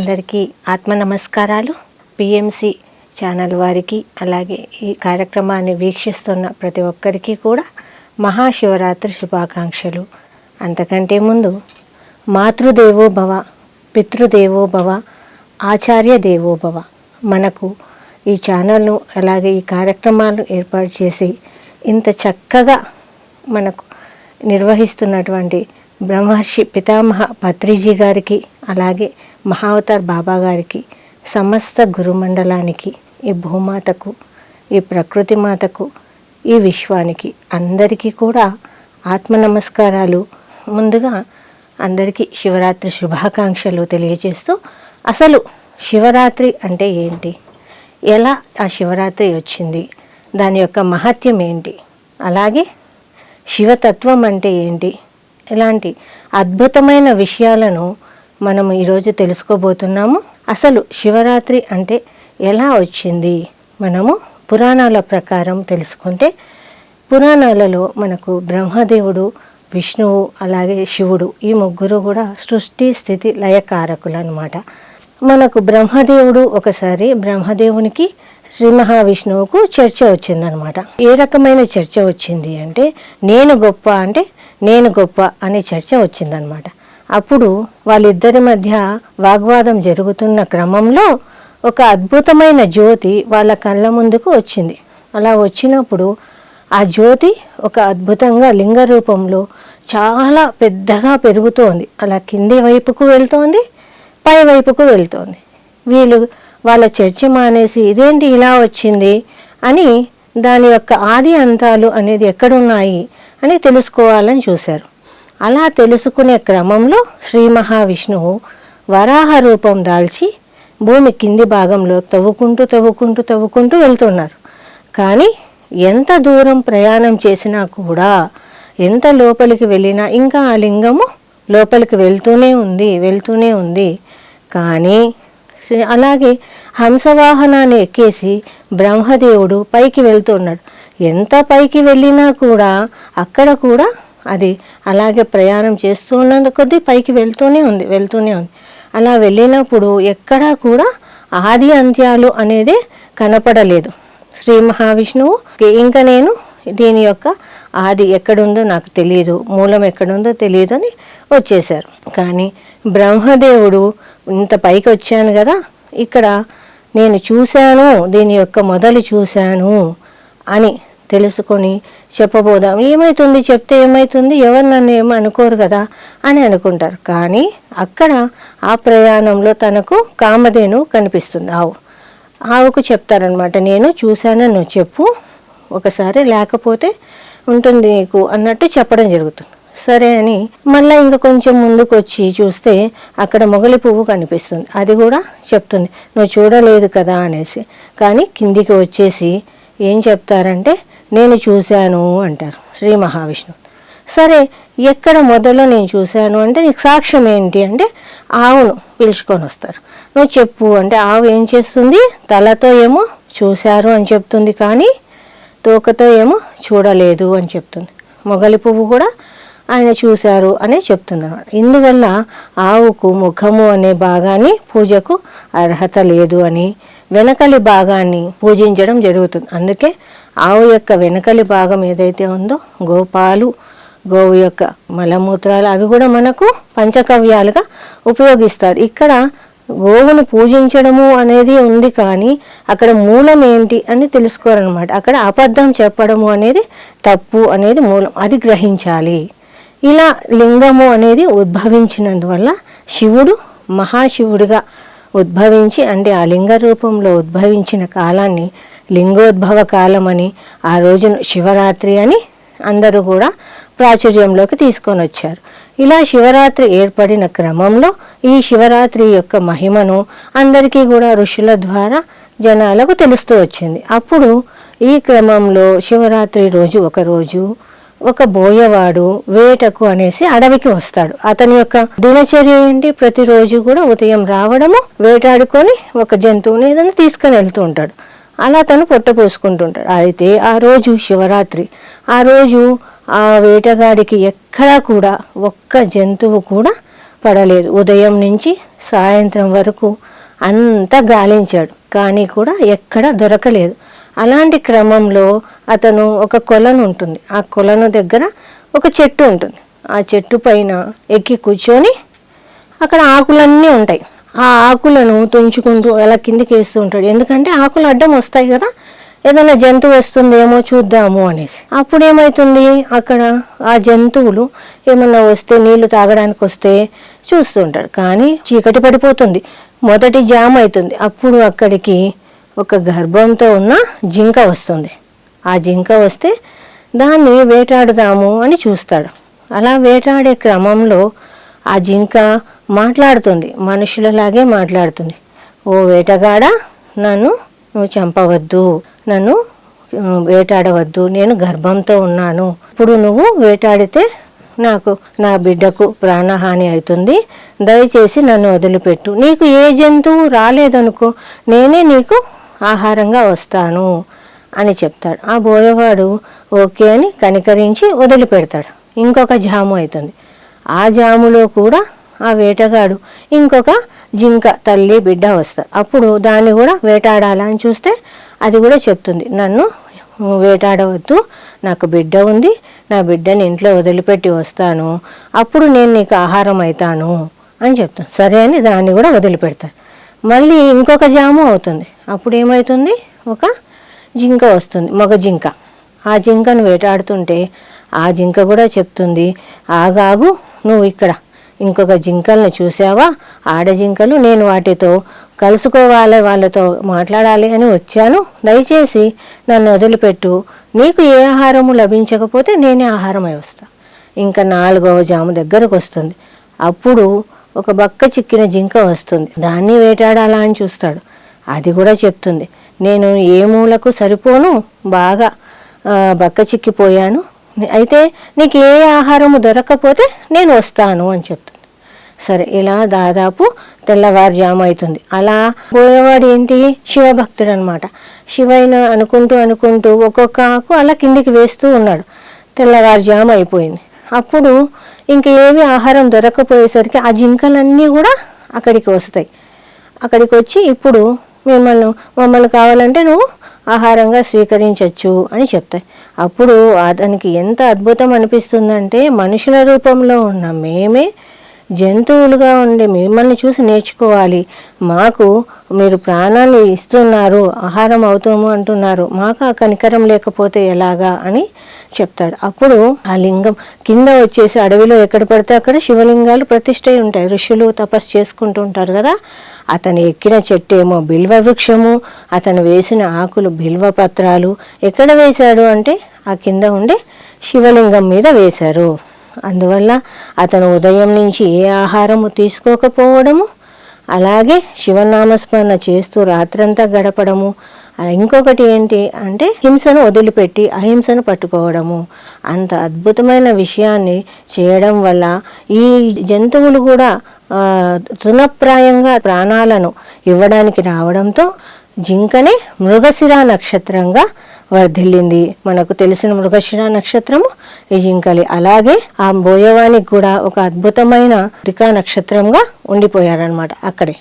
అందరికీ ఆత్మ నమస్కారాలు. పిఎంసి ఛానల్ వారికి అలాగే ఈ కార్యక్రమాన్ని వీక్షిస్తున్న ప్రతి ఒక్కరికి కూడా మహాశివరాత్రి శుభాకాంక్షలు. అంతకంటే ముందు మాతృదేవోభవ పితృదేవోభవ ఆచార్య దేవోభవ మనకు ఈ ఛానల్ను అలాగే ఈ కార్యక్రమాలు ఏర్పాటు చేసి ఇంత చక్కగా మనకు నిర్వహిస్తున్నటువంటి బ్రహ్మర్షి పితామహ పత్రిజీ గారికి అలాగే మహావతార్ బాబా గారికి సమస్త గురుమండలానికి ఈ భూమాతకు ఈ ప్రకృతి మాతకు ఈ విశ్వానికి అందరికీ కూడా ఆత్మ నమస్కారాలు. ముందుగా అందరికీ శివరాత్రి శుభాకాంక్షలు తెలియజేస్తూ అసలు శివరాత్రి అంటే ఏంటి? ఎలా ఆ శివరాత్రి వచ్చింది? దాని యొక్క మహత్యం ఏంటి? అలాగే శివతత్వం అంటే ఏంటి? ఇలాంటి అద్భుతమైన విషయాలను మనం ఈరోజు తెలుసుకోబోతున్నాము. అసలు శివరాత్రి అంటే ఎలా వచ్చింది? మనము పురాణాల ప్రకారం తెలుసుకుంటే పురాణాలలో మనకు బ్రహ్మదేవుడు విష్ణువు అలాగే శివుడు ఈ ముగ్గురు కూడా సృష్టి స్థితి లయకారకులు అనమాట మనకు బ్రహ్మదేవుడు ఒకసారి బ్రహ్మదేవునికి శ్రీ మహావిష్ణువుకు చర్చ వచ్చిందనమాట ఏ రకమైన చర్చ వచ్చింది అంటే నేను గొప్ప అంటే నేను గొప్ప అనే చర్చ వచ్చిందనమాట. అప్పుడు వాళ్ళిద్దరి మధ్య వాగ్వాదం జరుగుతున్న క్రమంలో ఒక అద్భుతమైన జ్యోతి వాళ్ళ కళ్ళ ముందుకు వచ్చింది. అలా వచ్చినప్పుడు ఆ జ్యోతి ఒక అద్భుతంగా లింగ రూపంలో చాలా పెద్దగా పెరుగుతోంది. అలా కింది వైపుకు వెళ్తోంది పై వైపుకు వెళ్తోంది. వీళ్ళు వాళ్ళ చర్చ మానేసి ఇదేంటి ఇలా వచ్చింది అని దాని యొక్క ఆది అంతాలు అనేది ఎక్కడున్నాయి? అని తెలుసుకోవాలని చూశారు. అలా తెలుసుకునే క్రమంలో శ్రీ మహావిష్ణువు వరాహ రూపం దాల్చి భూమి కింది భాగంలో తవ్వుకుంటూ తవ్వుకుంటూ తవ్వుకుంటూ వెళ్తున్నారు. కానీ ఎంత దూరం ప్రయాణం చేసినా కూడా ఎంత లోపలికి వెళ్ళినా ఇంకా ఆ లింగము లోపలికి వెళ్తూనే ఉంది వెళ్తూనే ఉంది. కానీ శ్రీ- అలాగే హంసవాహనాన్ని ఎక్కేసి బ్రహ్మదేవుడు పైకి వెళ్తున్నాడు. ఎంత పైకి వెళ్ళినా కూడా అక్కడ కూడా అది అలాగే ప్రయాణం చేస్తూ ఉన్నందు కొద్దీ పైకి వెళ్తూనే ఉంది వెళ్తూనే ఉంది. అలా వెళ్ళినప్పుడు ఎక్కడా కూడా ఆది అంత్యాలు అనేది కనపడలేదు. శ్రీ మహావిష్ణువు ఇంకా నేను దీని యొక్క ఆది ఎక్కడుందో నాకు తెలియదు మూలం ఎక్కడుందో తెలియదు అని వచ్చేసారు కానీ బ్రహ్మదేవుడు ఇంత పైకి వచ్చాను కదా ఇక్కడ నేను చూశాను దీని యొక్క మొదలు చూశాను అని తెలుసుకొని చెప్పబోదాం. ఏమవుతుంది చెప్తే ఏమవుతుంది ఎవరు నన్ను ఏమో అనుకోరు కదా అని అనుకుంటారు. కానీ అక్కడ ఆ ప్రయాణంలో తనకు కామధేను కనిపిస్తుంది. ఆవు ఆవుకు చెప్తారనమాట నేను చూశాను నువ్వు చెప్పు. ఒకసారి లేకపోతే ఉంటుంది నీకు అన్నట్టు చెప్పడం జరుగుతుంది. సరే అని మళ్ళీ ఇంకా కొంచెం ముందుకు వచ్చి చూస్తే అక్కడ మొగలి పువ్వు కనిపిస్తుంది. అది కూడా చెప్తుంది. నువ్వు చూడలేదు కదా అనేసి. కానీ కిందికి వచ్చేసి ఏం చెప్తారంటే నేను చూశాను అంటారు శ్రీ మహావిష్ణువు సరే ఎక్కడ మొదలో నేను చూశాను అంటే నీకు సాక్ష్యం ఏంటి అంటే ఆవును పిలుచుకొని వస్తారు. నువ్వు చెప్పు అంటే ఆవు ఏం చేస్తుంది? తలతో ఏమో చూశారు అని చెప్తుంది కానీ తోకతో ఏమో చూడలేదు అని చెప్తుంది. మొగలి పువ్వు కూడా ఆయన చూశారు అనే చెప్తుంది అనమాట ఇందువల్ల ఆవుకు ముఖము అనే భాగాన్ని పూజకు అర్హత లేదు అని వెనకలి భాగాన్ని పూజించడం జరుగుతుంది. అందుకే ఆవు యొక్క వెనకలి భాగం ఏదైతే ఉందో గోపాలు గోవు యొక్క మలమూత్రాలు అవి కూడా మనకు పంచకవ్యాలుగా ఉపయోగిస్తారు. ఇక్కడ గోవును పూజించడము అనేది ఉంది కానీ అక్కడ మూలం ఏంటి అని తెలుసుకోరనమాట అక్కడ అబద్ధం చెప్పడము అనేది తప్పు అనేది మూలం. అది గ్రహించాలి. ఇలా లింగము అనేది ఉద్భవించినందువల్ల శివుడు మహాశివుడిగా ఉద్భవించి అంటే ఆ లింగ రూపంలో ఉద్భవించిన కాలాన్ని లింగోద్భవ కాలం అని ఆ రోజును శివరాత్రి అని అందరూ కూడా ప్రాచుర్యంలోకి తీసుకొని వచ్చారు. ఇలా శివరాత్రి ఏర్పడిన క్రమంలో ఈ శివరాత్రి యొక్క మహిమను అందరికీ కూడా ఋషుల ద్వారా జనాలకు తెలుస్తూ వచ్చింది. అప్పుడు ఈ క్రమంలో శివరాత్రి రోజు ఒకరోజు ఒక బోయవాడు వేటకు అనేసి అడవికి వస్తాడు. అతని యొక్క దినచర్య ఏంటి? ప్రతిరోజు కూడా ఉదయం రావడము వేటాడుకొని ఒక జంతువుని ఏదైనా తీసుకొని వెళ్తూ ఉంటాడు. అలా తను పొట్ట పోసుకుంటుంటాడు. అయితే ఆ రోజు శివరాత్రి. ఆ రోజు ఆ వేటగాడికి ఎక్కడా కూడా ఒక్క జంతువు కూడా పడలేదు. ఉదయం నుంచి సాయంత్రం వరకు అంతా గాలించాడు. కానీ కూడా ఎక్కడ దొరకలేదు. అలాంటి క్రమంలో అతను ఒక కొలను ఉంటుంది. ఆ కొలను దగ్గర ఒక చెట్టు ఉంటుంది. ఆ చెట్టు పైన ఎక్కి కూర్చొని అక్కడ ఆకులన్నీ ఉంటాయి. ఆ ఆకులను తుంచుకుంటూ అలా కిందికి వేస్తూ ఉంటాడు. ఎందుకంటే ఆకులు అడ్డం వస్తాయి కదా. ఏదైనా జంతువు వస్తుందేమో చూద్దాము అనేసి. అప్పుడు ఏమవుతుంది అక్కడ ఆ జంతువులు ఏమన్నా వస్తే నీళ్ళు తాగడానికి వస్తే చూస్తుంటాడు కానీ చీకటి పడిపోతుంది. మొదటి జామ్ అవుతుంది. అప్పుడు అక్కడికి ఒక గర్భంతో ఉన్న జింక వస్తుంది. ఆ జింక వస్తే దాన్ని వేటాడుదాము అని చూస్తాడు. అలా వేటాడే క్రమంలో ఆ జింక మాట్లాడుతుంది. మనుషులలాగే మాట్లాడుతుంది. ఓ వేటగాడ నన్ను నువ్వు చంపవద్దు. నన్ను వేటాడవద్దు. నేను గర్భంతో ఉన్నాను. ఇప్పుడు నువ్వు వేటాడితే నాకు నా బిడ్డకు ప్రాణహాని అవుతుంది. దయచేసి నన్ను వదిలిపెట్టు. నీకు ఏ జంతువు రాలేదనుకో నేనే నీకు ఆహారంగా వస్తాను అని చెప్తాడు. ఆ బోయవాడు ఓకే అని కనికరించి వదిలిపెడతాడు. ఇంకొక జాము అవుతుంది. ఆ జాములో కూడా ఆ వేటగాడు ఇంకొక జింక తల్లి బిడ్డ వస్తారు అప్పుడు దాన్ని కూడా వేటాడాలా అని చూస్తే అది కూడా చెప్తుంది. నన్ను వేటాడవద్దు. నాకు బిడ్డ ఉంది. నా బిడ్డని ఇంట్లో వదిలిపెట్టి వస్తాను. అప్పుడు నేను నీకు ఆహారం అవుతాను అని చెప్తాను సరే అని దాన్ని కూడా వదిలిపెడతాను మళ్ళీ ఇంకొక జాము అవుతుంది. అప్పుడు ఏమవుతుంది ఒక జింక వస్తుంది మగ జింక. ఆ జింకను వేటాడుతుంటే ఆ జింక కూడా చెప్తుంది ఆగాగు నువ్వు ఇక్కడ. ఇంకొక జింకలను చూసావా ఆడ జింకలు నేను వాటితో కలుసుకోవాలి వాళ్ళతో మాట్లాడాలి అని వచ్చాను. దయచేసి నన్ను వదిలిపెట్టు. నీకు ఏ ఆహారము లభించకపోతే నేనే ఆహారమై వస్తా. ఇంకా నాలుగవ జాము దగ్గరకు వస్తుంది. అప్పుడు ఒక బక్క చిక్కిన జింక వస్తుంది. దాన్ని వేటాడాలా అని చూస్తాడు. అది కూడా చెప్తుంది. నేను ఏ మూలకు సరిపోను? బాగా బక్క చిక్కిపోయాను. అయితే నీకు ఏ ఆహారము దొరకకపోతే నేను వస్తాను అని చెప్తుంది. సరే ఇలా దాదాపు తెల్లవారుజాము అవుతుంది అలా పోయేవాడు ఏంటి? శివభక్తుడు అనమాట శివైన అనుకుంటూ అనుకుంటూ ఒక్కొక్క ఆకు అలా కిందికి వేస్తూ ఉన్నాడు. తెల్లవారుజాము అయిపోయింది. అప్పుడు ఇంక ఏవి ఆహారం దొరకపోయేసరికి ఆ జింకలన్నీ కూడా అక్కడికి వస్తాయి. అక్కడికి వచ్చి ఇప్పుడు మిమ్మల్ని మమ్మల్ని కావాలంటే నువ్వు ఆహారంగా స్వీకరించవచ్చు అని చెప్తాయి. అప్పుడు అతనికి ఎంత అద్భుతం అనిపిస్తుందంటే మనుషుల రూపంలో ఉన్న మేమే జంతువులుగా ఉండే మిమ్మల్ని చూసి నేర్చుకోవాలి. మాకు మీరు ప్రాణాన్ని ఇస్తున్నారు ఆహారం అవుతాము అంటున్నారు. మాకు ఆ కనికరం లేకపోతే ఎలాగా అని చెప్తాడు. అప్పుడు ఆ లింగం కింద వచ్చేసి అడవిలో ఎక్కడ పడితే అక్కడ శివలింగాలు ప్రతిష్టై ఉంటాయి. ఋషులు తపస్సు చేసుకుంటూ ఉంటారు కదా. అతను ఎక్కిన చెట్టు ఏమో బిల్వ వృక్షము అతను వేసిన ఆకులు బిల్వ పత్రాలు. ఎక్కడ వేశాడు అంటే ఆ కింద ఉండే శివలింగం మీద వేశారు. అందువల్ల అతను ఉదయం నుంచి ఏ ఆహారము తీసుకోకపోవడము అలాగే శివనామస్మరణ చేస్తూ రాత్రంతా గడపడము. ఇంకొకటి ఏంటి అంటే హింసను వదిలిపెట్టి అహింసను పట్టుకోవడము. అంత అద్భుతమైన విషయాన్ని చేయడం వల్ల ఈ జంతువులు కూడా తృణప్రాయంగా ప్రాణాలను ఇవ్వడానికి రావడంతో జింకనే మృగశిర నక్షత్రంగా వర్ధిల్లింది. మనకు తెలిసిన మృగశిర నక్షత్రము ఈ జింకలి. అలాగే ఆ బోయవానికి కూడా ఒక అద్భుతమైన రికా నక్షత్రంగా ఉండిపోయారనమాట అక్కడే.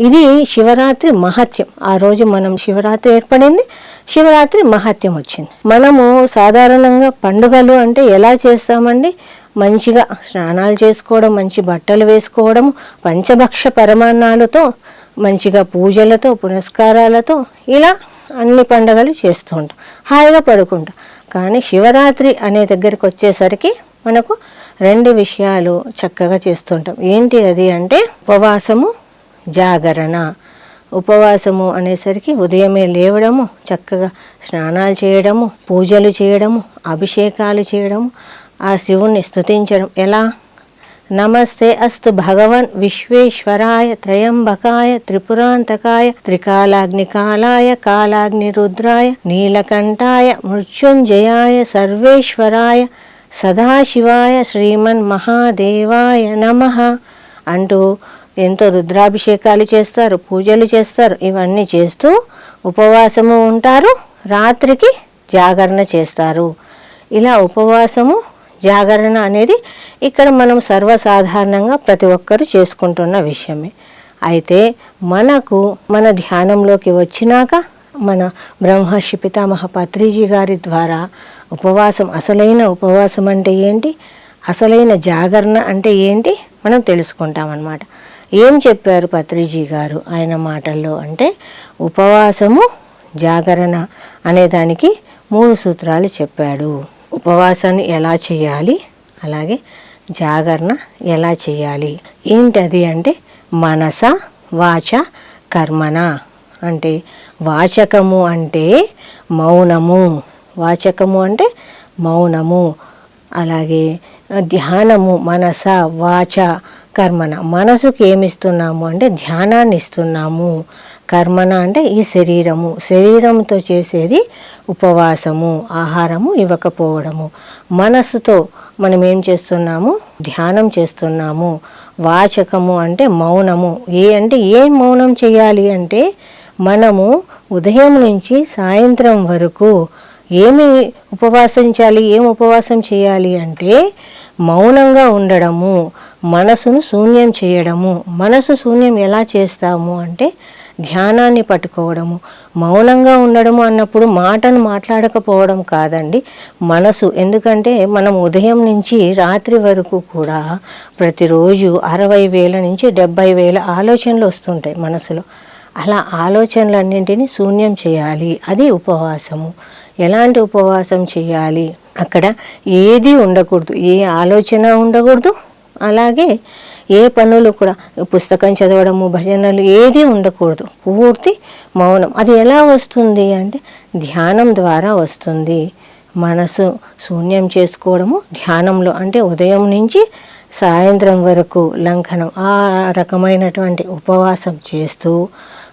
ఇది శివరాత్రి మహత్యం. ఆ రోజు మనం శివరాత్రి ఏర్పడింది. శివరాత్రి మహత్యం వచ్చింది. మనము సాధారణంగా పండుగలు అంటే ఎలా చేస్తామండి? మంచిగా స్నానాలు చేసుకోవడం మంచి బట్టలు వేసుకోవడం పంచభక్ష పరమాన్నాలతో మంచిగా పూజలతో పునస్కారాలతో ఇలా అన్ని పండుగలు చేస్తూ ఉంటాం. హాయిగా పడుకుంటాం. కానీ శివరాత్రి అనే దగ్గరికి వచ్చేసరికి మనకు రెండు విషయాలు చక్కగా చేస్తుంటాం ఏంటి అది అంటే ఉపవాసము జాగరణ. ఉపవాసము అనేసరికి ఉదయమే లేవడము చక్కగా స్నానాలు చేయడము పూజలు చేయడము అభిషేకాలు చేయడము ఆ శివుణ్ణి స్థుతించడం ఎలా? నమస్తే అస్తు భగవన్ విశ్వేశ్వరాయ త్రయంబకాయ త్రిపురాంతకాయ త్రికాలాగ్నికాలాయ కాలాగ్ని రుద్రాయ నీలకంఠాయ మృత్యుంజయాయ సర్వేశ్వరాయ సదాశివాయ శ్రీమన్ మహాదేవాయ నమః అంటూ ఎంతో రుద్రాభిషేకాలు చేస్తారు పూజలు చేస్తారు. ఇవన్నీ చేస్తూ ఉపవాసము ఉంటారు. రాత్రికి జాగరణ చేస్తారు. ఇలా ఉపవాసము జాగరణ అనేది ఇక్కడ మనం సర్వసాధారణంగా ప్రతి ఒక్కరు చేసుకుంటున్న విషయమే. అయితే మనకు మన ధ్యానంలోకి వచ్చినాక మన బ్రహ్మర్షి పితామహ పత్రిజీ గారి ద్వారా ఉపవాసం అసలైన ఉపవాసం అంటే ఏంటి? అసలైన జాగరణ అంటే ఏంటి? మనం తెలుసుకుంటామన్నమాట. ఏం చెప్పారు పత్రిజీ గారు ఆయన మాటల్లో అంటే ఉపవాసము జాగరణ అనే దానికి మూడు సూత్రాలు చెప్పాడు. ఉపవాసాన్ని ఎలా చేయాలి? అలాగే జాగరణ ఎలా చేయాలి? ఏంటది అంటే మనస వాచ కర్మణ అంటే వాచకము అంటే మౌనము. వాచకము అంటే మౌనము. అలాగే ధ్యానము మనస వాచ కర్మణ మనసుకి ఏమిస్తున్నాము అంటే ధ్యానాన్ని ఇస్తున్నాము కర్మణ అంటే ఈ శరీరము. శరీరంతో చేసేది ఉపవాసము ఆహారము ఇవ్వకపోవడము. మనసుతో మనం ఏం చేస్తున్నాము? ధ్యానం చేస్తున్నాము. వాచకము అంటే మౌనము. ఏ అంటే ఏం మౌనం చేయాలి అంటే మనము ఉదయం నుంచి సాయంత్రం వరకు ఏమి ఉపవాసించాలి ఏం ఉపవాసం చేయాలి అంటే మౌనంగా ఉండడము మనసును శూన్యం చేయడము. మనసు శూన్యం ఎలా చేస్తాము అంటే ధ్యానాన్ని పట్టుకోవడము మౌనంగా ఉండడము అన్నప్పుడు మాటను మాట్లాడకపోవడం కాదండి మనసు. ఎందుకంటే మనం ఉదయం నుంచి రాత్రి వరకు కూడా ప్రతిరోజు అరవై వేల నుంచి డెబ్బై వేల ఆలోచనలు వస్తుంటాయి మనసులో. అలా ఆలోచనలన్నింటినీ శూన్యం చేయాలి. అది ఉపవాసము. ఎలాంటి ఉపవాసం చేయాలి? అక్కడ ఏది ఉండకూడదు. ఏ ఆలోచన ఉండకూడదు? అలాగే ఏ పనులు కూడా పుస్తకం చదవడము భజనలు ఏది ఉండకూడదు. పూర్తి మౌనం. అది ఎలా వస్తుంది అంటే ధ్యానం ద్వారా వస్తుంది. మనసు శూన్యం చేసుకోవడము ధ్యానంలో. అంటే ఉదయం నుంచి సాయంత్రం వరకు లంఘనం ఆ రకమైనటువంటి ఉపవాసం చేస్తూ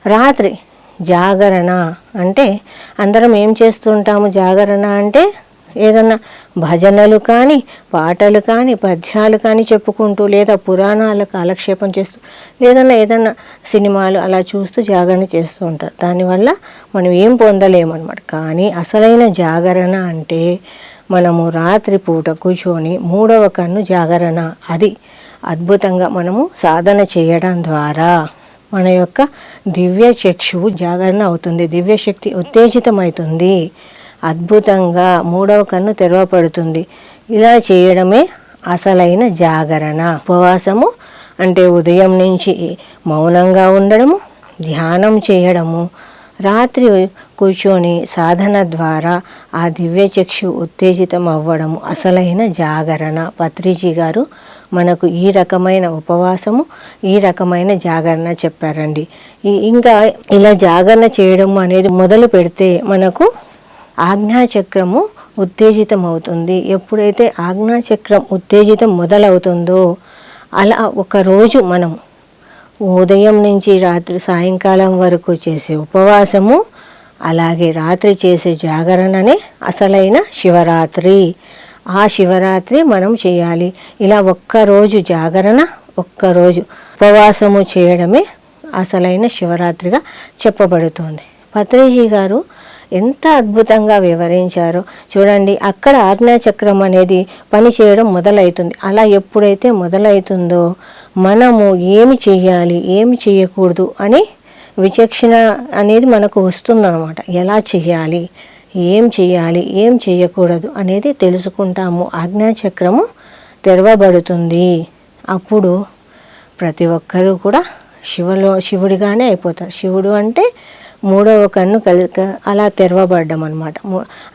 రాత్రి జాగరణ అంటే అందరం ఏం చేస్తుంటాము జాగరణ అంటే ఏదన్నా భజనలు కానీ పాటలు కానీ పద్యాలు కానీ చెప్పుకుంటూ లేదా పురాణాల కాలక్షేపం చేస్తూ లేదన్నా ఏదన్నా సినిమాలు అలా చూస్తూ జాగరణ చేస్తూ ఉంటారు. దానివల్ల మనం ఏం పొందలేమన్నమాట. కానీ అసలైన జాగరణ అంటే మనము రాత్రి పూట కూర్చొని మూడవ కన్ను జాగరణ. అది అద్భుతంగా మనము సాధన చేయడం ద్వారా మన యొక్క దివ్య చక్షువు జాగరణ అవుతుంది. దివ్యశక్తి ఉత్తేజితమవుతుంది. అద్భుతంగా మూడవ కన్ను తెరవపడుతుంది ఇలా చేయడమే అసలైన జాగరణ. ఉపవాసము అంటే ఉదయం నుంచి మౌనంగా ఉండడము ధ్యానం చేయడము. రాత్రి కూర్చొని సాధన ద్వారా ఆ దివ్యచక్షు ఉత్తేజితం అవ్వడము అసలైన జాగరణ. పత్రిజీ గారు మనకు ఈ రకమైన ఉపవాసము ఈ రకమైన జాగరణ చెప్పారండి. ఇంకా ఇలా జాగరణ చేయడం అనేది మొదలు పెడితే మనకు ఆజ్ఞాచక్రము ఉత్తేజితం అవుతుంది ఎప్పుడైతే ఆజ్ఞాచక్రం ఉత్తేజితం మొదలవుతుందో అలా ఒక రోజు మనం ఉదయం నుంచి రాత్రి సాయంకాలం వరకు చేసే ఉపవాసము అలాగే రాత్రి చేసే జాగరణనే అసలైన శివరాత్రి. ఆ శివరాత్రి మనం చేయాలి. ఇలా ఒక్కరోజు జాగరణ ఒక్కరోజు ఉపవాసము చేయడమే అసలైన శివరాత్రిగా చెప్పబడుతుంది. పత్రిజీ గారు ఎంత అద్భుతంగా వివరించారో. చూడండి అక్కడ ఆజ్ఞాచక్రం అనేది పని చేయడం మొదలవుతుంది అలా ఎప్పుడైతే మొదలవుతుందో మనము ఏమి చేయాలి ఏమి చేయకూడదు అని విచక్షణ అనేది మనకు వస్తుందన్నమాట. ఎలా చేయాలి ఏం చేయాలి ఏం చేయకూడదు అనేది తెలుసుకుంటాము. ఆజ్ఞాచక్రము తెరవబడుతుంది. అప్పుడు ప్రతి ఒక్కరూ కూడా శివలో శివుడిగానే అయిపోతారు. శివుడు అంటే మూడవ కన్ను కలి అలా తెరవబడ్డం అనమాట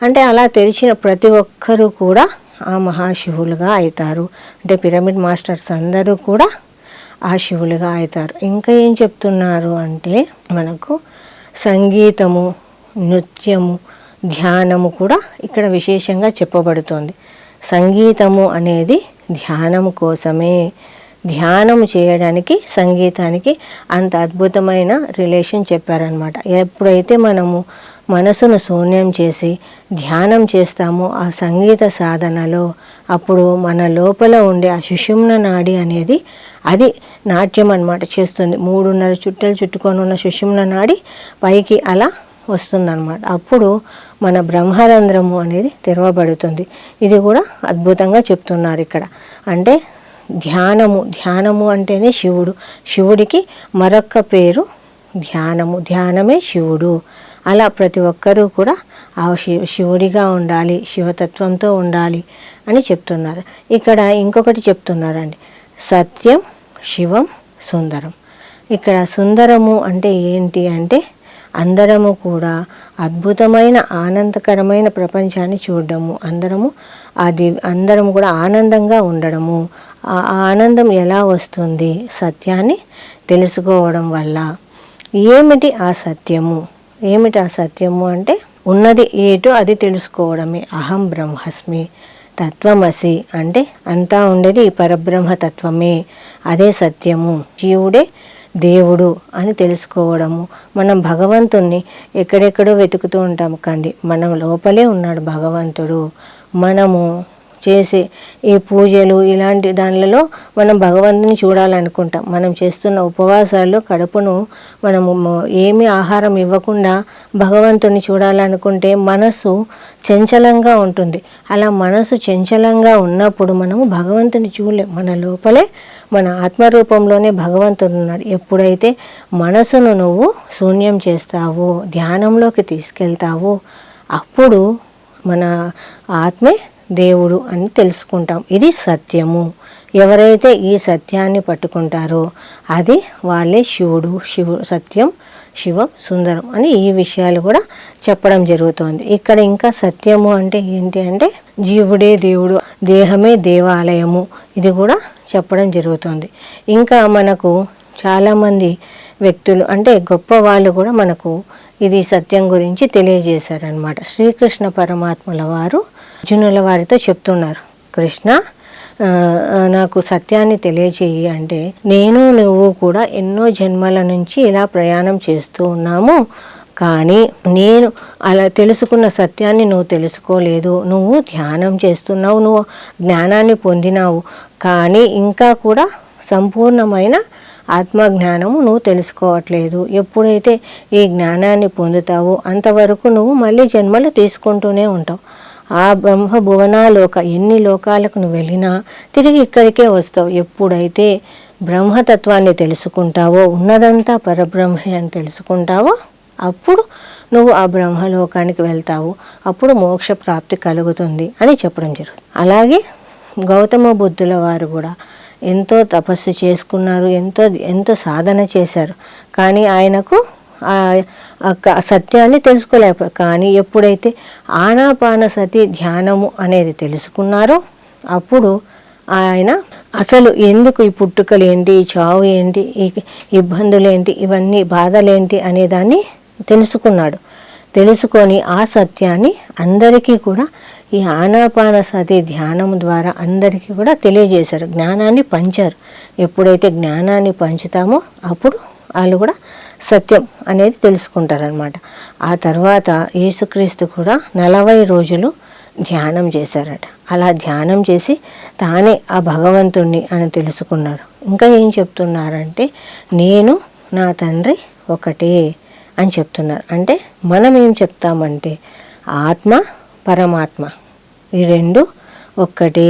అంటే అలా తెరిచిన ప్రతి ఒక్కరూ కూడా ఆ మహాశివులుగా అవుతారు అంటే పిరమిడ్ మాస్టర్స్ అందరూ కూడా ఆ శివులుగా అవుతారు ఇంకా ఏం చెప్తున్నారు అంటే మనకు సంగీతము నృత్యము ధ్యానము కూడా ఇక్కడ విశేషంగా చెప్పబడుతోంది. సంగీతము అనేది ధ్యానం కోసమే ధ్యానం చేయడానికి సంగీతానికి అంత అద్భుతమైన రిలేషన్ చెప్పారనమాట ఎప్పుడైతే మనము మనసును శూన్యం చేసి ధ్యానం చేస్తామో ఆ సంగీత సాధనలో అప్పుడు మన లోపల ఉండే ఆ సుషుమ్న నాడి అనేది అది నాట్యం అనమాట చేస్తుంది. మూడున్నర చుట్టలు చుట్టుకొని ఉన్న సుషుమ్న నాడి పైకి అలా వస్తుందన్నమాట. అప్పుడు మన బ్రహ్మరంధ్రము అనేది తెరవబడుతుంది. ఇది కూడా అద్భుతంగా చెప్తున్నారు ఇక్కడ. అంటే ధ్యానము. ధ్యానము అంటేనే శివుడు. శివుడికి మరొక్క పేరు ధ్యానము. ధ్యానమే శివుడు. అలా ప్రతి ఒక్కరూ కూడా ఆ శి- శివుడిగా ఉండాలి శివతత్వంతో ఉండాలి అని చెప్తున్నారు. ఇక్కడ ఇంకొకటి చెప్తున్నారండి. సత్యం శివం సుందరం. ఇక్కడ సుందరము అంటే ఏంటి అంటే అందరము కూడా అద్భుతమైన ఆనందకరమైన ప్రపంచాన్ని చూడడము. అందరము అది అందరం కూడా ఆనందంగా ఉండడము. ఆ ఆనందం ఎలా వస్తుంది సత్యాన్ని తెలుసుకోవడం వల్ల? ఏమిటి ఆ సత్యము? ఏమిటి ఆ సత్యము అంటే ఉన్నది ఏటో అది తెలుసుకోవడమే. అహం బ్రహ్మస్మి తత్వమసి అంటే అంతా ఉండేది ఈ పరబ్రహ్మ తత్వమే. అదే సత్యము. జీవుడే దేవుడు అని తెలుసుకోవడము. మనం భగవంతుణ్ణి ఎక్కడెక్కడో వెతుకుతూ ఉంటాము కండి మనం లోపలే ఉన్నాడు భగవంతుడు. మనము చేసే ఈ పూజలు ఇలాంటి దానిలలో మనం భగవంతుని చూడాలనుకుంటాం. మనం చేస్తున్న ఉపవాసాల్లో కడుపును మనము ఏమీ ఆహారం ఇవ్వకుండా భగవంతుని చూడాలనుకుంటే మనసు చంచలంగా ఉంటుంది. అలా మనసు చంచలంగా ఉన్నప్పుడు మనము భగవంతుని చూడలేం. మన లోపలే మన ఆత్మరూపంలోనే భగవంతుడు ఉన్నాడు. ఎప్పుడైతే మనసును నువ్వు శూన్యం చేస్తావో ధ్యానంలోకి తీసుకెళ్తావో అప్పుడు మన ఆత్మే దేవుడు అని తెలుసుకుంటాం. ఇది సత్యము. ఎవరైతే ఈ సత్యాన్ని పట్టుకుంటారో అది వాళ్ళే శివుడు శివు సత్యం శివం సుందరం అని ఈ విషయాలు కూడా చెప్పడం జరుగుతోంది. ఇక్కడ ఇంకా సత్యము అంటే ఏంటి అంటే జీవుడే దేవుడు దేహమే దేవాలయము. ఇది కూడా చెప్పడం జరుగుతుంది. ఇంకా మనకు చాలామంది వ్యక్తులు అంటే గొప్ప వాళ్ళు కూడా మనకు ఇది సత్యం గురించి తెలియజేశారనమాట శ్రీకృష్ణ పరమాత్మల వారు అర్జునుల వారితో చెప్తున్నారు. కృష్ణ నాకు సత్యాన్ని తెలియచేయి అంటే నేను నువ్వు కూడా ఎన్నో జన్మల నుంచి ఇలా ప్రయాణం చేస్తూ ఉన్నాము. కానీ నేను అలా తెలుసుకున్న సత్యాన్ని నువ్వు తెలుసుకోలేదు. నువ్వు ధ్యానం చేస్తున్నావు. నువ్వు జ్ఞానాన్ని పొందినావు. కానీ ఇంకా కూడా సంపూర్ణమైన ఆత్మజ్ఞానము నువ్వు తెలుసుకోవట్లేదు. ఎప్పుడైతే ఈ జ్ఞానాన్ని పొందుతావో అంతవరకు నువ్వు మళ్ళీ జన్మలు తీసుకుంటూనే ఉంటావు. ఆ బ్రహ్మ భువనాలోక ఎన్ని లోకాలకు నువ్వు వెళ్ళినా తిరిగి ఇక్కడికే వస్తావు. ఎప్పుడైతే బ్రహ్మతత్వాన్ని తెలుసుకుంటావో ఉన్నదంతా పరబ్రహ్మే అని తెలుసుకుంటావో అప్పుడు నువ్వు ఆ బ్రహ్మలోకానికి వెళ్తావు. అప్పుడు మోక్ష ప్రాప్తి కలుగుతుంది అని చెప్పడం జరుగుతుంది. అలాగే గౌతమ బుద్ధుల వారు కూడా ఎంతో తపస్సు చేసుకున్నారు ఎంతో ఎంతో సాధన చేశారు. కానీ ఆయనకు ఆ సత్యాన్ని తెలుసుకోలేకపోయారు కానీ ఎప్పుడైతే ఆనాపాన సతి ధ్యానము అనేది తెలుసుకున్నారో అప్పుడు ఆయన అసలు ఎందుకు ఈ పుట్టుకలు ఏంటి ఈ చావు ఏంటి ఈ ఇబ్బందులు ఏంటి ఇవన్నీ బాధలేంటి అనేదాన్ని తెలుసుకున్నాడు. తెలుసుకొని ఆ సత్యాన్ని అందరికీ కూడా ఈ ఆనాపాన సతి ధ్యానం ద్వారా అందరికీ కూడా తెలియజేశారు. జ్ఞానాన్ని పంచారు. ఎప్పుడైతే జ్ఞానాన్ని పంచుతామో అప్పుడు వాళ్ళు కూడా సత్యం అనేది తెలుసుకుంటారనమాట ఆ తర్వాత యేసుక్రీస్తు కూడా నలభై రోజులు ధ్యానం చేశారట. అలా ధ్యానం చేసి తానే ఆ భగవంతుణ్ణి అని తెలుసుకున్నాడు. ఇంకా ఏం చెప్తున్నారంటే నేను నా తండ్రి ఒకటే అని చెప్తున్నారు. అంటే మనం ఏం చెప్తామంటే ఆత్మ పరమాత్మ. ఈ రెండు ఒక్కటే.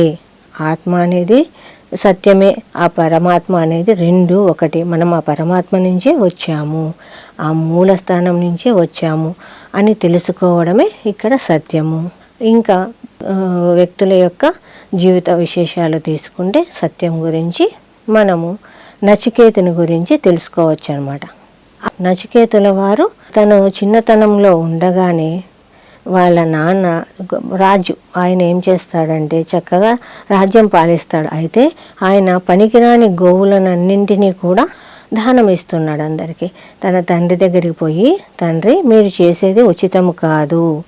ఆత్మ అనేది సత్యమే ఆ పరమాత్మ అనేది రెండు ఒకటి. మనం ఆ పరమాత్మ నుంచే వచ్చాము ఆ మూల స్థానం నుంచే వచ్చాము అని తెలుసుకోవడమే ఇక్కడ సత్యము. ఇంకా వ్యక్తుల యొక్క జీవిత విశేషాలు తీసుకుంటే సత్యం గురించి మనము నచికేతుని గురించి తెలుసుకోవచ్చు అనమాట నచికేతుల వారు తను చిన్నతనంలో ఉండగానే వాళ్ళ నాన్న రాజు ఆయన ఏం చేస్తాడంటే చక్కగా రాజ్యం పాలిస్తాడు. అయితే ఆయన పనికిరాని గోవులనన్నింటినీ కూడా దానం ఇస్తున్నాడు అందరికీ. తన తండ్రి దగ్గరికి పోయి తండ్రి మీరు చేసేది ఉచితం కాదు.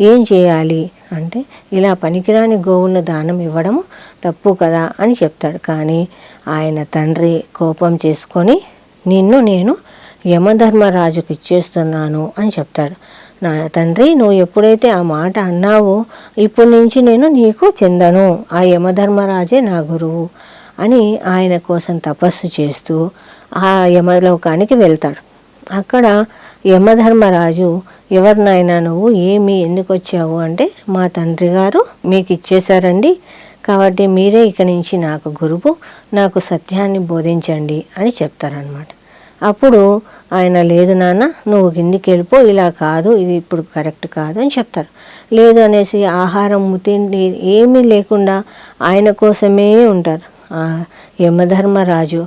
ఏం చేయాలి? అంటే ఇలా పనికిరాని గోవులను దానం ఇవ్వడం తప్పు కదా అని చెప్తాడు. కానీ ఆయన తండ్రి కోపం చేసుకొని నిన్ను నేను యమధర్మరాజుకి ఇచ్చేస్తున్నాను అని చెప్తాడు. నా తండ్రి నువ్వు ఎప్పుడైతే ఆ మాట అన్నావో ఇప్పటి నుంచి నేను నీకు చెందను. ఆ యమధర్మరాజే నా గురువు అని ఆయన కోసం తపస్సు చేస్తూ ఆ యమలోకానికి వెళ్తాడు. అక్కడ యమధర్మరాజు ఎవరినైనా నువ్వు ఏమి ఎందుకు వచ్చావు అంటే మా తండ్రి గారు మీకు ఇచ్చేశారండి. కాబట్టి మీరే ఇక నుంచి నాకు గురువు నాకు సత్యాన్ని బోధించండి అని చెప్తారనమాట అప్పుడు ఆయన లేదు నాన్న నువ్వు కిందికి వెళ్ళిపో ఇలా కాదు ఇది ఇప్పుడు కరెక్ట్ కాదు అని చెప్తారు. లేదు అనేసి ఆహారం తిండి ఏమీ లేకుండా ఆయన కోసమే ఉంటారు. ఆ యమధర్మరాజు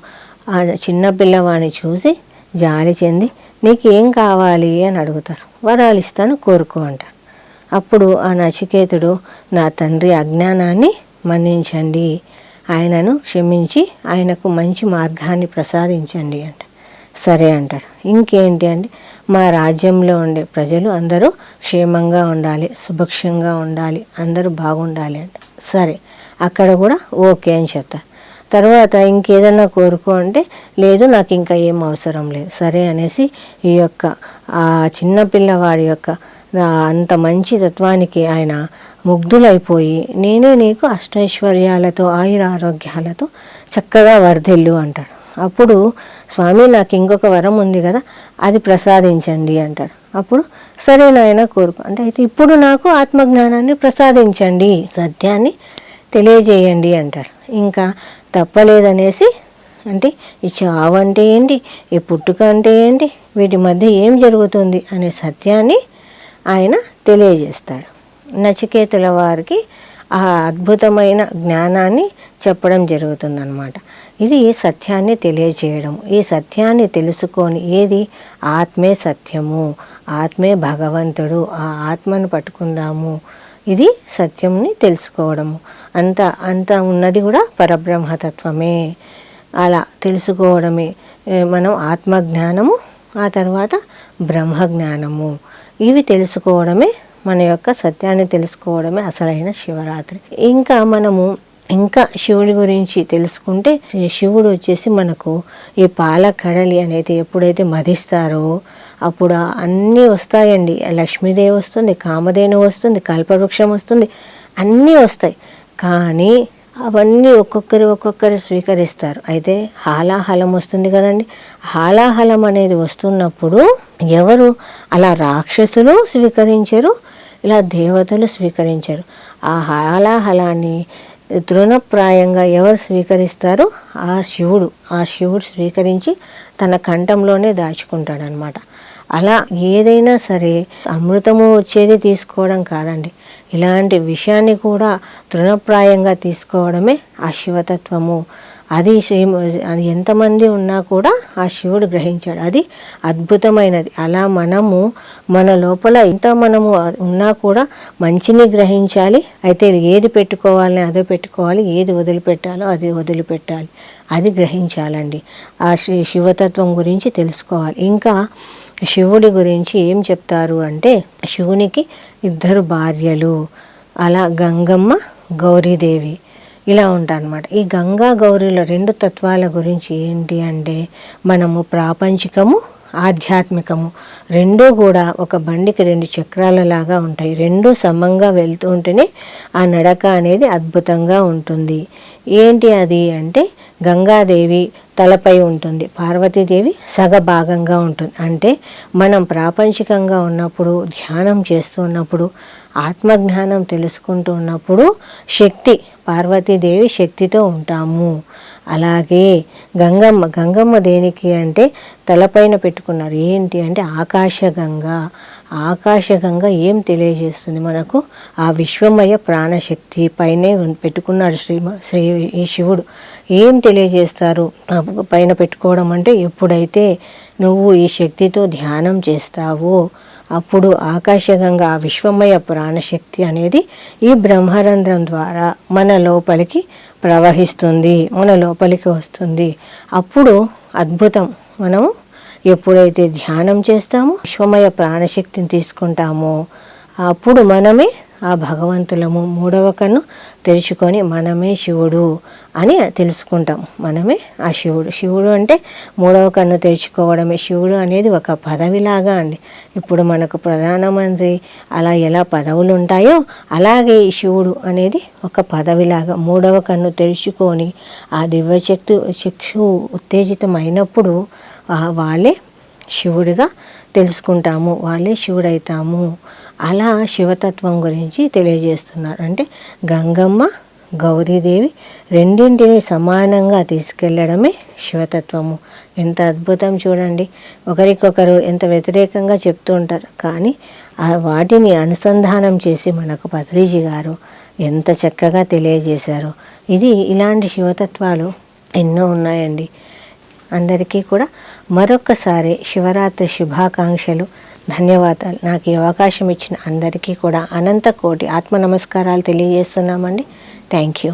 ఆ చిన్న పిల్లవాడిని చూసి జాలి చెంది నీకు ఏం కావాలి అని అడుగుతారు. వరాలు ఇస్తాను కోరుకో అంటారు. అప్పుడు ఆ నచికేతుడు నా తండ్రి అజ్ఞానాన్ని మన్నించండి ఆయనను క్షమించి ఆయనకు మంచి మార్గాన్ని ప్రసాదించండి అంట సరే అంటాడు. ఇంకేంటి అంటే మా రాజ్యంలో ఉండే ప్రజలు అందరూ క్షేమంగా ఉండాలి సుభిక్షంగా ఉండాలి అందరూ బాగుండాలి అంట. సరే అక్కడ కూడా ఓకే అని చెప్తారు తర్వాత ఇంకేదన్నా కోరుకో అంటే లేదు నాకు ఇంకా ఏం అవసరం లేదు. సరే అనేసి ఈ యొక్క ఆ చిన్నపిల్లవాడి యొక్క అంత మంచి తత్వానికి ఆయన ముగ్ధులైపోయి నేనే నీకు అష్టైశ్వర్యాలతో ఆయుర ఆరోగ్యాలతో చక్కగా వర్ధిల్లు అంటాడు. అప్పుడు స్వామి నాకు ఇంకొక వరం ఉంది కదా అది ప్రసాదించండి అంటాడు. అప్పుడు సరే నాయన కోరుకో. అంటే అయితే ఇప్పుడు నాకు ఆత్మజ్ఞానాన్ని ప్రసాదించండి సత్యాన్ని తెలియజేయండి అంటారు ఇంకా తప్పలేదనేసి అంటే ఈ చావు అంటే ఏంటి ఈ పుట్టుక అంటే ఏంటి వీటి మధ్య ఏం జరుగుతుంది అనే సత్యాన్ని ఆయన తెలియజేస్తాడు. నచికేతుల వారికి ఆ అద్భుతమైన జ్ఞానాన్ని చెప్పడం జరుగుతుందన్నమాట. ఇది సత్యాన్ని తెలియజేయడం. ఈ సత్యాన్ని తెలుసుకొని ఏది? ఆత్మే సత్యము. ఆత్మే భగవంతుడు. ఆ ఆత్మను పట్టుకుందాము. ఇది సత్యంని తెలుసుకోవడము అంత అంత ఉన్నది కూడా పరబ్రహ్మతత్వమే. అలా తెలుసుకోవడమే. మనం ఆత్మజ్ఞానము ఆ తర్వాత బ్రహ్మజ్ఞానము. ఇవి తెలుసుకోవడమే మన యొక్క సత్యాన్ని తెలుసుకోవడమే అసలైన శివరాత్రి. ఇంకా మనము ఇంకా శివుడి గురించి తెలుసుకుంటే శివుడు వచ్చేసి మనకు ఈ పాల కడలి అనేది ఎప్పుడైతే మదిస్తారో అప్పుడు అన్నీ వస్తాయండి. లక్ష్మీదేవి వస్తుంది కామధేను వస్తుంది కల్పవృక్షం వస్తుంది అన్నీ వస్తాయి. కానీ అవన్నీ ఒక్కొక్కరు ఒక్కొక్కరు స్వీకరిస్తారు. అయితే హాలాహలం వస్తుంది కదండి. హాలాహలం అనేది వస్తున్నప్పుడు ఎవరు? అలా రాక్షసులు స్వీకరించరు. ఇలా దేవతలు స్వీకరించారు. ఆ హాలాహలాన్ని తృణప్రాయంగా ఎవరు స్వీకరిస్తారో ఆ శివుడు ఆ శివుడు స్వీకరించి తన కంఠంలోనే దాచుకుంటాడనమాట అలా ఏదైనా సరే అమృతము వచ్చేది తీసుకోవడం కాదండి. ఇలాంటి విషయాన్ని కూడా తృణప్రాయంగా తీసుకోవడమే ఆ శివతత్వము. అది శ్రీ- అది ఎంతమంది ఉన్నా కూడా ఆ శివుడు గ్రహించాడు. అది అద్భుతమైనది. అలా మనము మన లోపల ఇంత మనము ఉన్నా కూడా మంచిని గ్రహించాలి. అయితే ఏది పెట్టుకోవాలని అదే పెట్టుకోవాలి ఏది వదిలిపెట్టాలో అది వదిలిపెట్టాలి. అది గ్రహించాలండి. ఆ శ్రీ శివతత్వం గురించి తెలుసుకోవాలి. ఇంకా శివుడి గురించి ఏం చెప్తారు అంటే శివునికి ఇద్దరు భార్యలు అలా గంగమ్మ గౌరీదేవి. ఇలా ఉంటారన్నమాట ఈ గంగా గౌరీల రెండు తత్వాల గురించి ఏంటి అంటే మనము ప్రాపంచికము ఆధ్యాత్మికము. రెండూ కూడా ఒక బండికి రెండు చక్రాల లాగా ఉంటాయి. రెండు సమంగా వెళ్తూ ఉంటేనే ఆ నడక అనేది అద్భుతంగా ఉంటుంది. ఏంటి అది అంటే గంగాదేవి తలపై ఉంటుంది. పార్వతీదేవి సగభాగంగా ఉంటుంది. అంటే మనం ప్రాపంచికంగా ఉన్నప్పుడు ధ్యానం చేస్తున్నప్పుడు ఆత్మజ్ఞానం తెలుసుకుంటూ ఉన్నప్పుడు శక్తి పార్వతీదేవి శక్తితో ఉంటాము. అలాగే గంగమ్మ గంగమ్మ దేనికి అంటే తలపైన పెట్టుకున్నారు. ఏంటి అంటే ఆకాశగంగ. ఆకాశగంగ ఏం తెలియజేస్తుంది మనకు? ఆ విశ్వమయ ప్రాణశక్తి పైనే పెట్టుకున్నాడు శ్రీ శ్రీ ఈ శివుడు. ఏం తెలియజేస్తారు? పైన పెట్టుకోవడం అంటే ఎప్పుడైతే నువ్వు ఈ శక్తితో ధ్యానం చేస్తావో. అప్పుడు ఆకాశగంగా విశ్వమయ ప్రాణశక్తి అనేది ఈ బ్రహ్మరంధ్రం ద్వారా మన లోపలికి ప్రవహిస్తుంది మన లోపలికి వస్తుంది. అప్పుడు అద్భుతం. మనము ఎప్పుడైతే ధ్యానం చేస్తామో విశ్వమయ ప్రాణశక్తిని తీసుకుంటామో అప్పుడు మనమే ఆ భగవంతులము మూడవ కన్ను తెరుచుకొని మనమే శివుడు అని తెలుసుకుంటాం. మనమే ఆ శివుడు. శివుడు అంటే మూడవ కన్ను తెరుచుకోవడమే. శివుడు అనేది ఒక పదవిలాగా అండి. ఇప్పుడు మనకు ప్రధానమంత్రి అలా ఎలా పదవులు ఉంటాయో అలాగే ఈ శివుడు అనేది ఒక పదవిలాగా మూడవ కన్ను తెరుచుకొని ఆ దివ్యశక్తి శిక్షు ఉత్తేజితం అయినప్పుడు వాళ్ళే శివుడిగా తెలుసుకుంటాము. వాళ్ళే శివుడైతాము. అలా శివతత్వం గురించి తెలియజేస్తున్నారు. అంటే గంగమ్మ గౌరీదేవి రెండింటిని సమానంగా తీసుకెళ్ళడమే శివతత్వము. ఎంత అద్భుతం చూడండి. ఒకరికొకరు ఎంత వ్యతిరేకంగా చెప్తూ ఉంటారు. కానీ ఆ వాటిని అనుసంధానం చేసి మనకు పత్రిజీ గారు ఎంత చక్కగా తెలియజేశారు. ఇది ఇలాంటి శివతత్వాలు ఎన్నో ఉన్నాయండి. అందరికీ కూడా మరొకసారి శివరాత్రి శుభాకాంక్షలు. ధన్యవాదాలు. నాకు ఈ అవకాశం ఇచ్చిన అందరికీ కూడా అనంత కోటి ఆత్మ నమస్కారాలు తెలియజేస్తున్నామండి. Thank you.